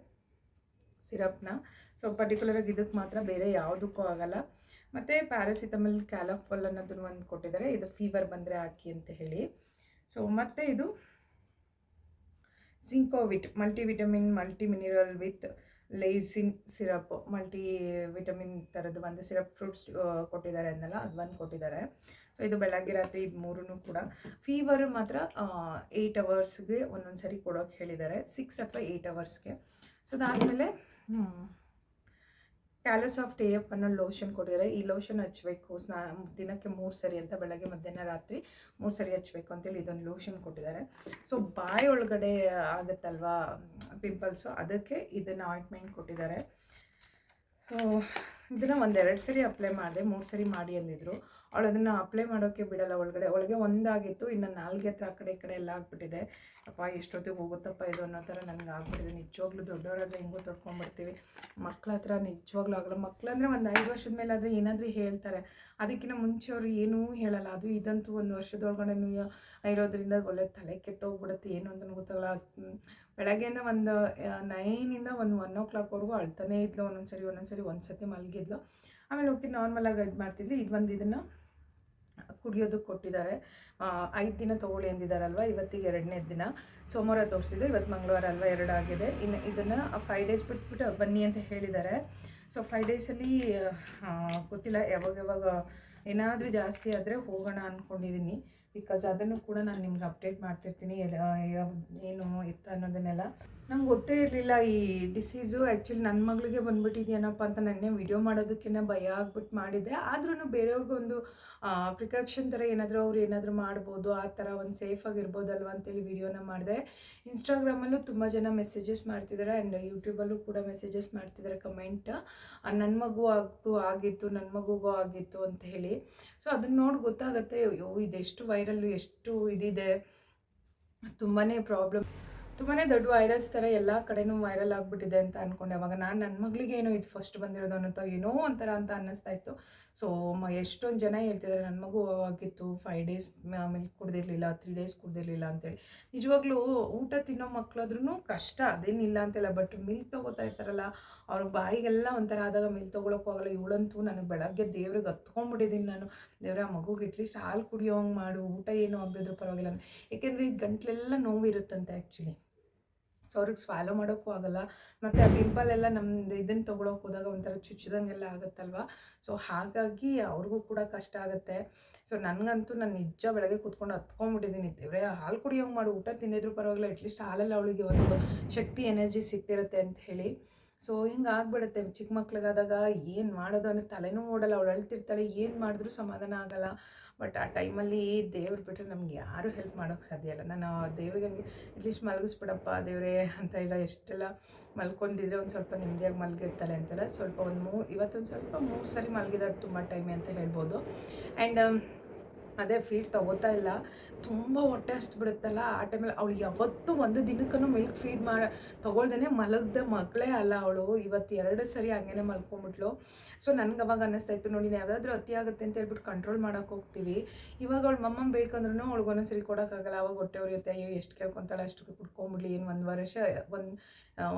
ಸಿರಪ್ನ. ಸೊ ಪರ್ಟಿಕ್ಯುಲರಾಗಿ ಇದಕ್ಕೆ ಮಾತ್ರ ಬೇರೆ ಯಾವುದಕ್ಕೂ ಆಗಲ್ಲ. ಮತ್ತು ಪ್ಯಾರಾಸಿಟಮಲ್ ಕ್ಯಾಲಫಲ್ ಅನ್ನೋದನ್ನು ಒಂದು ಕೊಟ್ಟಿದ್ದಾರೆ. ಇದು ಫೀವರ್ ಬಂದರೆ ಹಾಕಿ ಅಂತ ಹೇಳಿ. ಸೊ ಮತ್ತು ಇದು Zincovit multivitamin multi mineral with lysine syrup multi vitamin ಥರದ್ದು ಒಂದು ಸಿರಪ್ ಫ್ರೂಟ್ಸ್ ಕೊಟ್ಟಿದ್ದಾರೆ ಅದನ್ನೆಲ್ಲ ಅದು ಒಂದು ಕೊಟ್ಟಿದ್ದಾರೆ. ಸೊ ಇದು ಬೆಳಗ್ಗೆ ರಾತ್ರಿ ಇದು ಮೂರೂ ಕೂಡ. ಫೀವರ್ ಮಾತ್ರ ಏಯ್ಟ್ ಅವರ್ಸ್ಗೆ ಒಂದೊಂದು ಸರಿ ಕೊಡೋಕೆ ಹೇಳಿದ್ದಾರೆ ಸಿಕ್ಸ್ ಅಥವಾ ಏಯ್ಟ್ ಅವರ್ಸ್ಗೆ ಸೊ ಅದಾದಮೇಲೆ ಕ್ಯಾಲೋಸಾಫ್ಟ್ ಆಫ್ ಎಫ್ ಅನ್ನೋ ಲೋಷನ್ ಕೊಟ್ಟಿದ್ದಾರೆ. ಈ ಲೋಷನ್ ಹಚ್ಚಬೇಕು ಸ್ನಾ, ದಿನಕ್ಕೆ ಮೂರು ಸರಿ ಅಂತ ಬೆಳಗ್ಗೆ, ಮಧ್ಯಾಹ್ನ, ರಾತ್ರಿ ಮೂರು ಸರಿ ಹಚ್ಚಬೇಕು ಅಂತೇಳಿ ಇದೊಂದು ಲೋಷನ್ ಕೊಟ್ಟಿದ್ದಾರೆ. ಸೊ ಬಾಯಿ ಒಳಗಡೆ ಆಗುತ್ತಲ್ವಾ ಪಿಂಪಲ್ಸು ಅದಕ್ಕೆ ಇದನ್ನು ಆಯಿಂಟ್ಮೆಂಟ್ ಕೊಟ್ಟಿದ್ದಾರೆ. ಇದನ್ನು ಒಂದೆರಡು ಸರಿ ಅಪ್ಲೈ ಮಾಡಿದೆ, ಮೂರು ಸರಿ ಮಾಡಿ ಅಂದಿದ್ರು. ಅವಳು ಅದನ್ನು ಅಪ್ಲೈ ಮಾಡೋಕ್ಕೆ ಬಿಡಲ್ಲ ಒಳಗಡೆ. ಒಳಗೆ ಒಂದಾಗಿತ್ತು, ಇನ್ನು ನಾಲ್ಗೆ ಹತ್ರ ಆ ಕಡೆ ಈ ಕಡೆ ಎಲ್ಲ ಆಗಿಬಿಟ್ಟಿದೆ. ಅಪ್ಪ, ಎಷ್ಟೊತ್ತಿಗೆ ಹೋಗುತ್ತಪ್ಪ ಇದು ಅನ್ನೋ ಥರ ನನಗೆ ಆಗ್ಬಿಟ್ಟಿದೆ. ನಿಜವಾಗ್ಲೂ ದೊಡ್ಡವರಾದ್ರೆ ಹೆಂಗೋ ತೊಡ್ಕೊಂಡ್ಬಿಡ್ತೀವಿ. ಮಕ್ಳ ಹತ್ರ ನಿಜವಾಗ್ಲೂ ಆಗಲ್ಲ. ಮಕ್ಕಳಂದ್ರೆ ಒಂದು ಐದು ವರ್ಷದ ಮೇಲೆ ಆದರೆ ಏನಾದರೂ ಹೇಳ್ತಾರೆ. ಅದಕ್ಕಿಂತ ಮುಂಚೆ ಅವರು ಏನೂ ಹೇಳಲ್ಲ. ಅದು ಇದಂತೂ ಒಂದು ವರ್ಷದೊಳಗಡೆ ಇರೋದ್ರಿಂದ ಒಳ್ಳೆ ತಲೆ ಕೆಟ್ಟೋಗ್ಬಿಡುತ್ತೆ. ಏನು ಅಂತ ಗೊತ್ತಾಗಲ್ಲ. ಬೆಳಗ್ಗೆಯಿಂದ ಒಂದು ನೈನಿಂದ ಒಂದು ಒನ್ ಓ ಕ್ಲಾಕ್ವರೆಗೂ ಅಳ್ತಾನೇ ಇದ್ಲು. ಒಂದೊಂದು ಸರಿ ಒಂದೊಂದು ಸರಿ ಒಂದು ಸತಿ ಮಲಗಿದ್ಲು. ಆಮೇಲೆ ಹೋಗಿ ನಾರ್ಮಲಾಗಿ ಇದು ಮಾಡ್ತಿದ್ವಿ ಇದು ಒಂದು ಇದನ್ನು ಕುಡಿಯೋದಕ್ಕೆ ಕೊಟ್ಟಿದ್ದಾರೆ. ಐದು ದಿನ ತೊಗೊಳ್ಳಿ ಅಂದಿದ್ದಾರಲ್ವ? ಇವತ್ತಿಗೆ ಎರಡನೇ ದಿನ. ಸೋಮವಾರ ತೋರಿಸಿದ್ದು ಇವತ್ತು ಮಂಗಳವಾರ ಅಲ್ವಾ ಎರಡು ಆಗಿದೆ. ಇನ್ನು ಇದನ್ನು ಫೈವ್ ಡೇಸ್ ಬಿಟ್ಬಿಟ್ಟು ಬನ್ನಿ ಅಂತ ಹೇಳಿದ್ದಾರೆ. ಸೊ ಫೈವ್ ಡೇಸಲ್ಲಿ ಗೊತ್ತಿಲ್ಲ ಯಾವಾಗ ಯಾವಾಗ ಏನಾದರೂ ಜಾಸ್ತಿ ಆದರೆ ಹೋಗೋಣ ಅಂದ್ಕೊಂಡಿದ್ದೀನಿ ಬಿಕಾಸ್ ಅದನ್ನು ಕೂಡ ನಾನು ನಿಮ್ಗೆ ಅಪ್ಡೇಟ್ ಮಾಡ್ತಿರ್ತೀನಿ. ಏನು ಇತ್ತು ಅನ್ನೋದನ್ನೆಲ್ಲ. ನಂಗೆ ಗೊತ್ತೇ ಇರಲಿಲ್ಲ ಈ ಡಿಸೀಸು ಆ್ಯಕ್ಚುಲಿ ನನ್ನ ಮಗಳಿಗೆ ಬಂದ್ಬಿಟ್ಟಿದೆಯೇನಪ್ಪ ಅಂತ ನನ್ನೇ ವಿಡಿಯೋ ಮಾಡೋದಕ್ಕಿಂತ ಭಯ ಆಗ್ಬಿಟ್ಟು ಮಾಡಿದ್ದೆ. ಆದ್ರೂ ಬೇರೆಯವ್ರಿಗೊಂದು ಪ್ರಿಕಾಕ್ಷನ್ ಥರ ಏನಾದರೂ ಅವ್ರು ಏನಾದರೂ ಮಾಡ್ಬೋದು, ಆ ಥರ ಒಂದು ಸೇಫಾಗಿ ಇರ್ಬೋದಲ್ವ ಅಂತೇಳಿ ವಿಡಿಯೋನ ಮಾಡಿದೆ. ಇನ್ಸ್ಟಾಗ್ರಾಮಲ್ಲೂ ತುಂಬ ಜನ ಮೆಸೇಜಸ್ ಮಾಡ್ತಿದ್ದಾರೆ ಆ್ಯಂಡ್ ಯೂಟ್ಯೂಬಲ್ಲೂ ಕೂಡ ಮೆಸೇಜಸ್ ಮಾಡ್ತಿದ್ದಾರೆ ಕಮೆಂಟ್ ನನ್ನ ಮಗು ಆಗ್ತು, ಆಗಿತ್ತು ನನ್ನ ಮಗುಗೂ ಆಗಿತ್ತು ಅಂತ ಹೇಳಿ. ಸೊ ಅದನ್ನ ನೋಡಿ ಗೊತ್ತಾಗುತ್ತೆ, ಅಯ್ಯೋ, ಇದೆಷ್ಟು ವೈರಲ್ಲು ಎಷ್ಟು ಇದಿದೆ. ತುಂಬಾ ಪ್ರಾಬ್ಲಮ್ ತುಂಬಾ ದೊಡ್ಡ ವೈರಸ್ ಥರ ಎಲ್ಲ ಕಡೆನೂ ವೈರಲ್ ಆಗಿಬಿಟ್ಟಿದೆ ಅಂತ ಅಂದ್ಕೊಂಡೆ ಅವಾಗ ನಾನು ನನ್ನ ಮಗಳಿಗೆ ಏನೋ ಇದು ಫಸ್ಟ್ ಬಂದಿರೋದು ಅನ್ನೋ ಏನೋ ಒಂಥರ ಅಂತ ಅನ್ನಿಸ್ತಾ ಇತ್ತು. ಸೊ ಮ, ಎಷ್ಟೊಂದು ಜನ ಹೇಳ್ತಿದ್ದಾರೆ ನನ್ನ ಮಗು ಆಗಿತ್ತು ಫೈವ್ ಡೇಸ್ ಮಿಲ್ಕ್ ಕುಡ್ದಿರಲಿಲ್ಲ ತ್ರೀ ಡೇಸ್ ಕುಡ್ದಿರಲಿಲ್ಲ ಅಂತೇಳಿ. ನಿಜವಾಗ್ಲೂ ಊಟ ತಿನ್ನೋ ಮಕ್ಕಳಾದ್ರೂ ಕಷ್ಟ, ಅದೇನಿಲ್ಲ ಅಂತೆಲ್ಲ ಬಟ್ ಮಿಲ್ಕ್ ತೊಗೋತಾ ಇರ್ತಾರಲ್ಲ, ಅವ್ರ ಬಾಯಿಗೆಲ್ಲ ಒಂಥರ ಆದಾಗ ಮಿಲ್ಕ್ ತೊಗೊಳಕ್ಕೆ ಹೋಗಲ್ಲ ಇವಳಂತೂ ನನಗೆ ಬೆಳಗ್ಗೆ ದೇವ್ರಿಗೆ ಹತ್ಕೊಂಡ್ಬಿಟ್ಟಿದ್ದೀನಿ ನಾನು. ದೇವ್ರ, ಆ ಮಗುಗೆ ಇಟ್ಲೀಸ್ಟ್ ಹಾಲು ಕುಡಿಯೋ ಹಂಗೆ ಮಾಡು, ಊಟ ಏನೂ ಆಗದಿದ್ರು ಪರವಾಗಿಲ್ಲ. ಏಕೆಂದರೆ ಈ ಗಂಟ್ಲೆಲ್ಲ ನೋವಿರುತ್ತಂತೆ ಆ್ಯಕ್ಚುಲಿ ಸೊ ಅವ್ರಿಗೆ ಸ್ವಾಲೋ ಮಾಡೋಕ್ಕೂ ಆಗಲ್ಲ. ಮತ್ತು ಆ ಪಿಂಪಲ್ ಎಲ್ಲ ನಮ್ದು ಇದನ್ನು ತೊಗೊಳಕ್ಕೆ ಹೋದಾಗ ಒಂಥರ ಚುಚ್ಚಿದಂಗೆಲ್ಲ ಆಗುತ್ತಲ್ವ? ಸೊ ಹಾಗಾಗಿ ಅವ್ರಿಗೂ ಕೂಡ ಕಷ್ಟ ಆಗುತ್ತೆ. ಸೊ ನನಗಂತೂ ನಾನು ನಿಜ ಬೆಳಗ್ಗೆ ಕೂತ್ಕೊಂಡು ಹತ್ಕೊಂಡ್ಬಿಟ್ಟಿದ್ದೀನಿ ದೇವ್ರೆ, ಹಾಲು ಕುಡಿಯೋಂಗೆ ಮಾಡು, ಊಟ ತಿಂದಿದ್ರು ಪರವಾಗಿಲ್ಲ ಅಟ್ಲೀಸ್ಟ್ ಹಾಲಲ್ಲಿ ಅವಳಿಗೆ ಒಂದು ಶಕ್ತಿ ಎನರ್ಜಿ ಸಿಗ್ತಿರುತ್ತೆ ಅಂತ ಹೇಳಿ. ಸೊ ಹಿಂಗೆ ಆಗ್ಬಿಡುತ್ತೆ. ಚಿಕ್ಕ ಮಕ್ಳಿಗಾದಾಗ ಏನು ಮಾಡೋದು ಅನ್ನೋ ತಲೆನೂ ಓಡಲ್ಲ. ಅವಳು ಅಳ್ತಿರ್ತಾಳೆ, ಏನು ಮಾಡಿದ್ರೂ ಸಮಾಧಾನ ಆಗಲ್ಲ. ಬಟ್ ಆ ಟೈಮಲ್ಲಿ ದೇವ್ರು ಬಿಟ್ಟರೆ ನಮ್ಗೆ ಯಾರೂ ಹೆಲ್ಪ್ ಮಾಡೋಕ್ಕೆ ಸಾಧ್ಯ ಇಲ್ಲ. ನಾನು ದೇವ್ರಿಗೆ ಹಂಗೆ ಅಟ್ಲೀಸ್ಟ್ ಮಲಗಿಸ್ಬಿಡಪ್ಪ ದೇವರೇ ಅಂತ ಇಲ್ಲ ಎಷ್ಟೆಲ್ಲ ಮಲ್ಕೊಂಡಿದ್ರೆ ಒಂದು ಸ್ವಲ್ಪ ನೆಮ್ಮದಿಯಾಗಿ ಮಲಗಿರ್ತಾಳೆ ಅಂತೆಲ್ಲ ಸ್ವಲ್ಪ ಒಂದು ಮೂರು ಇವತ್ತೊಂದು ಸ್ವಲ್ಪ ಮೂರು ಸರಿ ಮಲಗಿದಾರೆ ತುಂಬ ಟೈಮೆ ಅಂತ ಹೇಳ್ಬೋದು. ಆ್ಯಂಡ್ ಅದೇ ಫೀಡ್ ತಗೋತಾ ಇಲ್ಲ. ತುಂಬ ಹೊಟ್ಟೆ ಅಷ್ಟು ಬಿಡುತ್ತಲ್ಲ ಆ ಟೈಮಲ್ಲಿ ಅವಳು ಯಾವತ್ತೂ ಒಂದು ದಿನಕ್ಕೂ ಮಿಲ್ಕ್ ಫೀಡ್ ಮಾಡಿ ತೊಗೊಳ್ದೇ ಮಲಗ್ದೆ ಮಕ್ಕಳೇ ಅಲ್ಲ ಅವಳು. ಇವತ್ತು ಎರಡು ಸರಿ ಹಂಗೇನೆ ಮಲ್ಕೊಂಬಿಟ್ಲು. ಸೊ ನನಗೆ ಅವಾಗ ಅನ್ನಿಸ್ತಾ ಇತ್ತು, ನೋಡಿ ಯಾವುದಾದ್ರೂ ಅತಿ ಆಗುತ್ತೆ ಅಂತ ಹೇಳ್ಬಿಟ್ಟು ಕಂಟ್ರೋಲ್ ಮಾಡೋಕೆ ಹೋಗ್ತೀವಿ. ಇವಾಗ ಅವಳು ಮಮ್ಮ ಬೇಕಂದ್ರೂ ಅವ್ಳಿಗೆ ಒಂದೊಂದ್ಸರಿ ಕೊಡೋಕ್ಕಾಗಲ್ಲ. ಅವಾಗ ಹೊಟ್ಟೆ ಉರಿಯುತ್ತೆ. ಅಯ್ಯೋ, ಎಷ್ಟು ಕೇಳ್ಕೊತಾಳೆ ಅಷ್ಟು ಕುಡ್ಕೊಂಬಿಡ್ಲಿ. ಏನು ಒಂದು ವರ್ಷ, ಒಂದು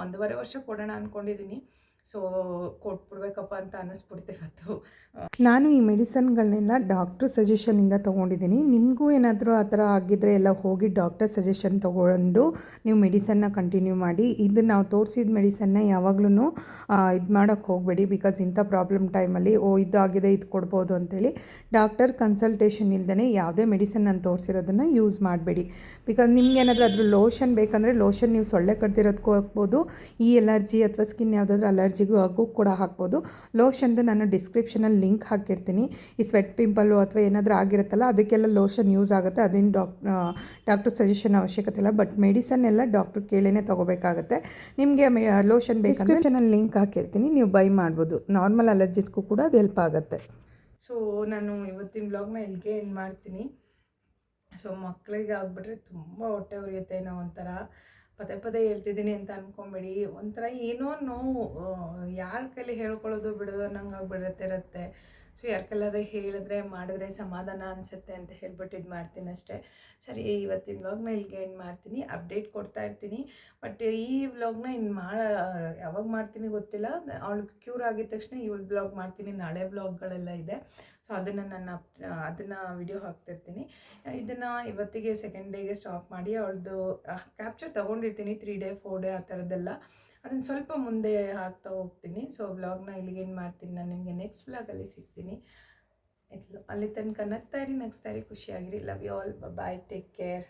ಒಂದೂವರೆ ವರ್ಷ ಕೊಡೋಣ ಅಂದ್ಕೊಂಡಿದ್ದೀನಿ ಸೊ ಕೊಟ್ಬಿಡ್ಬೇಕಪ್ಪ ಅಂತ ಅನ್ನಿಸ್ಬಿಡ್ತು ನಾನು ಈ ಮೆಡಿಸನ್ಗಳನ್ನೆಲ್ಲ ಡಾಕ್ಟ್ರ್ ಸಜೆಷನಿಂದ ತೊಗೊಂಡಿದ್ದೀನಿ. ನಿಮಗೂ ಏನಾದರೂ ಆ ಥರ ಆಗಿದ್ದರೆ ಎಲ್ಲ ಹೋಗಿ ಡಾಕ್ಟರ್ ಸಜೆಷನ್ ತೊಗೊಂಡು ನೀವು ಮೆಡಿಸನ್ನ ಕಂಟಿನ್ಯೂ ಮಾಡಿ. ಇದು ನಾವು ತೋರಿಸಿದ ಮೆಡಿಸನ್ನ ಯಾವಾಗ್ಲೂ ಇದು ಮಾಡೋಕ್ಕೆ ಹೋಗಬೇಡಿ ಬಿಕಾಸ್ ಇಂಥ ಪ್ರಾಬ್ಲಮ್ ಟೈಮಲ್ಲಿ, ಓ ಇದು ಆಗಿದೆ ಇದು ಕೊಡ್ಬೋದು ಅಂತೇಳಿ ಡಾಕ್ಟರ್ ಕನ್ಸಲ್ಟೇಷನ್ ಇಲ್ದೇ ಯಾವುದೇ ಮೆಡಿಸನ್ ನಾನು ತೋರಿಸಿರೋದನ್ನು ಯೂಸ್ ಮಾಡಬೇಡಿ. ಬಿಕಾಸ್ ನಿಮ್ಗೆ ಏನಾದರೂ ಅದ್ರ ಲೋಷನ್ ಬೇಕಂದರೆ ಲೋಷನ್ ನೀವು ಸೊಳ್ಳೆ ಕಡ್ದಿರೋದಕ್ಕೂ ಹಾಕ್ಬೋದು ಈ ಎಲರ್ಜಿ ಅಥವಾ ಸ್ಕಿನ್ ಯಾವುದಾದ್ರೂ ಅಲರ್ಜಿಗೂ ಆಗು ಕೂಡ ಹಾಕ್ಬೋದು. ಲೋಷನ್ದು ನಾನು ಡಿಸ್ಕ್ರಿಪ್ಷನಲ್ಲಿ ಲಿಂಕ್ ಹಾಕಿರ್ತೀನಿ. ಈ ಸ್ವೆಟ್ ಪಿಂಪಲ್ಲು ಅಥವಾ ಏನಾದರೂ ಆಗಿರುತ್ತಲ್ಲ ಅದಕ್ಕೆಲ್ಲ ಲೋಷನ್ ಯೂಸ್ ಆಗುತ್ತೆ. ಅದೇನು ಡಾಕ್ ಡಾಕ್ಟರ್ ಸಜೆಷನ್ ಅವಶ್ಯಕತೆ ಇಲ್ಲ ಬಟ್ ಮೆಡಿಸನ್ ಎಲ್ಲ ಡಾಕ್ಟ್ರ್ ಕೇಳೇ ತೊಗೋಬೇಕಾಗುತ್ತೆ. ನಿಮಗೆ ಲೋಷನ್ ಡಿಸ್ಕ್ರಿಪ್ಷನಲ್ಲಿ ಲಿಂಕ್ ಹಾಕಿರ್ತೀನಿ ನೀವು ಬೈ ಮಾಡ್ಬೋದು. ನಾರ್ಮಲ್ ಅಲರ್ಜಿಸ್ಗೂ ಕೂಡ ಅದು ಹೆಲ್ಪ್ ಆಗುತ್ತೆ. ಸೊ ನಾನು ಇವತ್ತಿನ ಬ್ಲಾಗ್ನ ಇಲ್ಲಿಗೆ ಏನು ಮಾಡ್ತೀನಿ. ಸೊ ಮಕ್ಕಳಿಗೆ ಆಗ್ಬಿಟ್ರೆ ತುಂಬ ಹೊಟ್ಟೆ ಉರಿಯುತ್ತೆ ಏನೋ ಒಂಥರ. ಪದೇ ಪದೇ ಹೇಳ್ತಿದ್ದೀನಿ ಅಂತ ಅಂದ್ಕೊಂಬೇಡಿ ಒಂಥರ ಏನೋ ನೋವು ಯಾರ ಕೈಲಿ ಹೇಳ್ಕೊಳ್ಳೋದು ಬಿಡೋದು ಅನ್ನಂಗಾಗ್ಬಿಡತ್ತಿರುತ್ತೆ ಸೊ ಯಾರ ಕೈಲಾದ್ರೆ ಹೇಳಿದ್ರೆ, ಮಾಡಿದ್ರೆ ಸಮಾಧಾನ ಅನಿಸುತ್ತೆ ಅಂತ ಹೇಳ್ಬಿಟ್ಟು ಇದು ಮಾಡ್ತೀನಿ ಅಷ್ಟೇ. ಸರಿ, ಇವತ್ತಿನ ವ್ಲಾಗ್ನ ಇಲ್ಲಿಗೆ ಏನು ಮಾಡ್ತೀನಿ. ಅಪ್ಡೇಟ್ ಕೊಡ್ತಾ ಇರ್ತೀನಿ. ಬಟ್ ಈ ವ್ಲಾಗ್ನ ಇನ್ನು ಮಾಡ, ಯಾವಾಗ ಮಾಡ್ತೀನಿ ಗೊತ್ತಿಲ್ಲ. ಅವಳು ಕ್ಯೂರ್ ಆಗಿದ ತಕ್ಷಣ ಇವಳು ಬ್ಲಾಗ್ ಮಾಡ್ತೀನಿ. ನಾಳೆ ಬ್ಲಾಗ್ಗಳೆಲ್ಲ ಇದೆ. ಸೊ ಅದನ್ನು ನಾನು ಅದನ್ನು ವಿಡಿಯೋ ಹಾಕ್ತಿರ್ತೀನಿ. ಇದನ್ನು ಇವತ್ತಿಗೆ ಸೆಕೆಂಡ್ ಡೇಗೆ ಸ್ಟಾಪ್ ಮಾಡಿ ಅವಳದು ಕ್ಯಾಪ್ಚರ್ ತೊಗೊಂಡಿರ್ತೀನಿ ತ್ರೀ ಡೇ ಫೋರ್ ಡೇ ಆ ಥರದ್ದೆಲ್ಲ ಅದನ್ನು ಸ್ವಲ್ಪ ಮುಂದೆ ಹಾಕ್ತಾ ಹೋಗ್ತೀನಿ. ಸೊ ವ್ಲಾಗ್ನ ಇಲ್ಲಿಗೇನು ಮಾಡ್ತೀನಿ. ನಾನು ನಿಮಗೆ ನೆಕ್ಸ್ಟ್ ವ್ಲಾಗಲ್ಲಿ ಸಿಗ್ತೀನಿ. ಆಯಿತು ಅಲ್ಲಿ ತನಕ ನಗ್ತಾ ಇರಿ, ನಗ್ಸ್ತಾ ಇರಿ, ಖುಷಿಯಾಗಿರಿ. Love you all bye take care